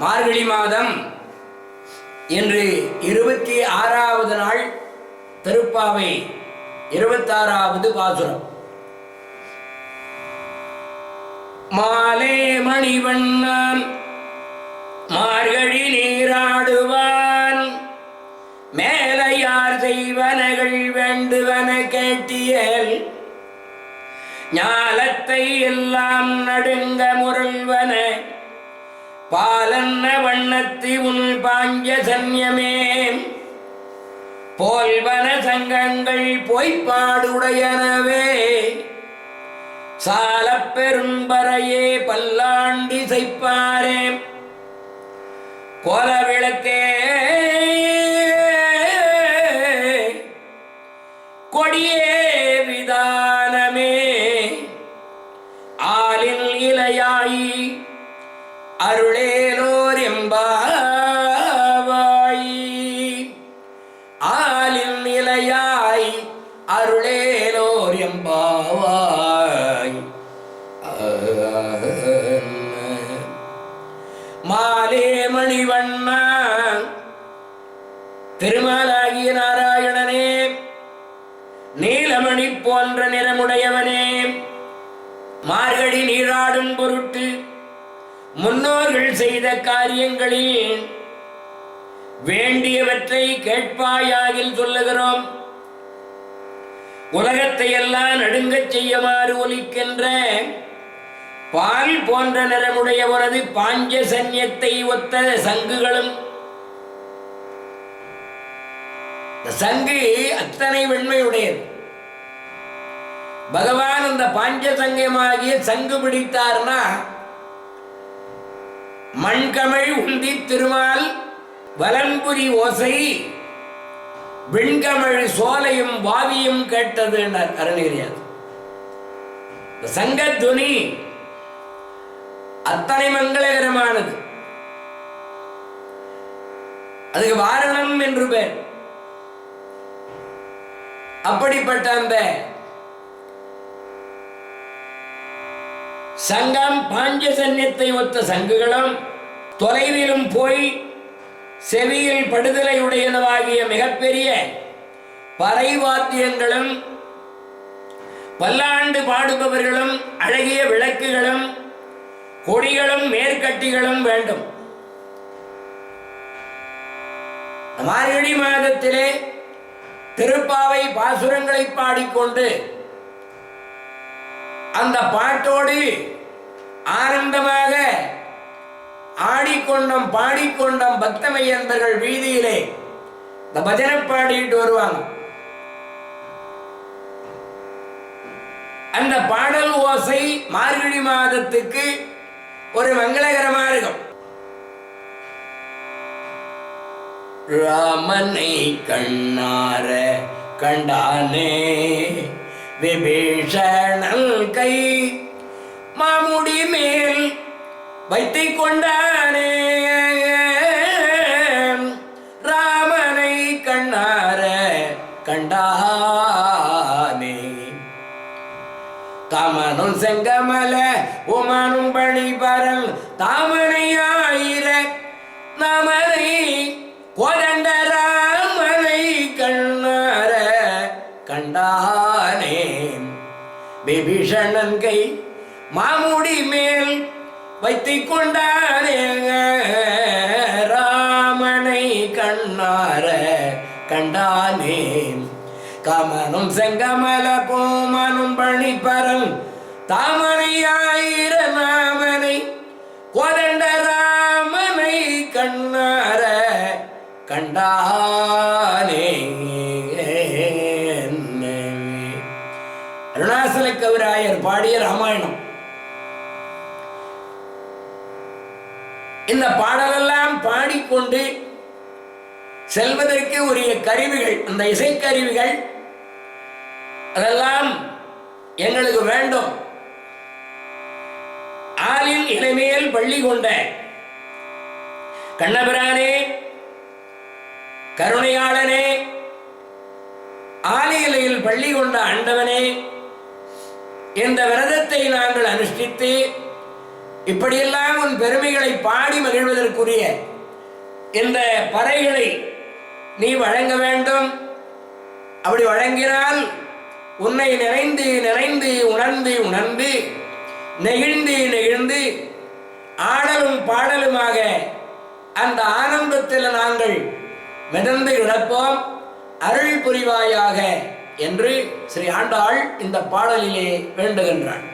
மார்கழி மாதம் இன்று இருபத்தி ஆறாவது நாள் திருப்பாவை இருபத்தாறாவது பாசுரம். மாலே மணிவண்ணன் மார்கழி நீராடுவான். மேலையார் செய்வனகள் வேண்டுவன கேட்டியல் ஞாலத்தை எல்லாம் நடுங்க முரல்வன பாலன்ன வண்ணத்தி உன் பாங்கிய சன்யமே போல்வன சங்கங்கள் பொய்ப்பாடுடையனவே. சாலப் பெரும்பறையே பல்லாண்டி செய்ப்பாரே. கோல விளக்கே. கொடிய அருளேலோர் எம்பாய் ஆலின் நிலையாய் அருளேலோர் எம்பாவாய் மாலே மணிவண்ணா. திருமாலாகிய நாராயணனே. நீலமணி போன்ற நிறமுடையவனே. மார்கழி நீராடும் பொருட்டு முன்னோர்கள் செய்த காரியங்களில் வேண்டியவற்றை கேட்பாயாகில் சொல்லுகிறோம். உலகத்தை எல்லாம் நடுங்கச் செய்யுமாறு ஒலிக்கின்ற பால் போன்ற நிறமுடைய உனது பாஞ்ச சன்யத்தை ஒத்த சங்குகளும். சங்கு அத்தனை வெண்மையுடையது. பகவான் அந்த பாஞ்ச சங்கமாகிய சங்கு பிடித்தார்னா மண்கமழ் உந்தி திருமால் வலம்புரி ஓசை விண்கமழ் சோலையும் வாவியும் கேட்டது அருணகிரியார் இந்த சங்கத்துனி அத்தனை மங்களகரமானது. அதுக்கு வாரணம் என்று பேர். அப்படிப்பட்ட அந்த சங்கம் பாஞ்சசன்யத்தை ஒத்த சங்குகளும் தொலைவிலும் போய் செவியில் படுதலையுடையனவாகிய மிகப்பெரிய பறை வாத்தியங்களும் பல்லாண்டு பாடுபவர்களும் அழகிய விளக்குகளும் கொடிகளும் மேற்கட்டிகளும் வேண்டும். மார்கழி மாதத்திலே திருப்பாவை பாசுரங்களை பாடிக்கொண்டு அந்த பாட்டோடு ஆனந்தமாக ஆடிக்கொண்டோம் பாடிக்கொண்டோம் பக்தமையன்பர்கள் வீதியிலே. இந்த பஜனை பாடிட்டு வருவாங்க. அந்த பாடல் ஓசை மார்கழி மாதத்துக்கு ஒரு மங்களகரமா இருக்கும். ராமனை கண்ணார கண்டானே விபீஷணல் கை மாமுடி மேல் வைத்துக் கொண்டானே ராமனை கண்ணார கண்டானே. தமனும் செங்கமல உமனும் பணி தாமனை ஆயிர நமனை கோதண்ட ராமனை கண்ணார கண்டானே விபீஷணன் கை மாமுடி மேல் வைத்துக் கொண்டானே ராமனை கண்ணார கண்டானே கமனும் செங்கமல கோமனும் பணி பரம் தாமரையாயிர நாமனை கோதண்ட ராமனை கண்ணார கண்டானே. அருணாசல கவிராயர் பாடிய ராமாயணம். இந்த பாடலெல்லாம் பாடிக்கொண்டு செல்வதற்கு உரிய கருவிகள் அந்த இசைக்கருவிகள் அதெல்லாம் எங்களுக்கு வேண்டும். ஆளில் இனிமேல் பள்ளி கொண்ட கண்ணபிரானே கருணையாளனே ஆலையிலையில் பள்ளி கொண்ட ஆண்டவனே இந்த விரதத்தை நாங்கள் அனுஷ்டித்து இப்படியெல்லாம் உன் பெருமைகளை பாடி மகிழ்வதற்குரிய இந்த பறைகளை நீ வழங்க வேண்டும். அப்படி வழங்கினால் உன்னை நிறைந்து நிறைந்து உணர்ந்து உணர்ந்து நெகிழ்ந்து நெகிழ்ந்து ஆடலும் பாடலுமாக அந்த ஆனந்தத்தில் நாங்கள் மிதந்து கிடப்போம். அருள் புரிவாயாக என்று ஸ்ரீ ஆண்டாள் இந்த பாடலிலே வேண்டுகின்றாள்.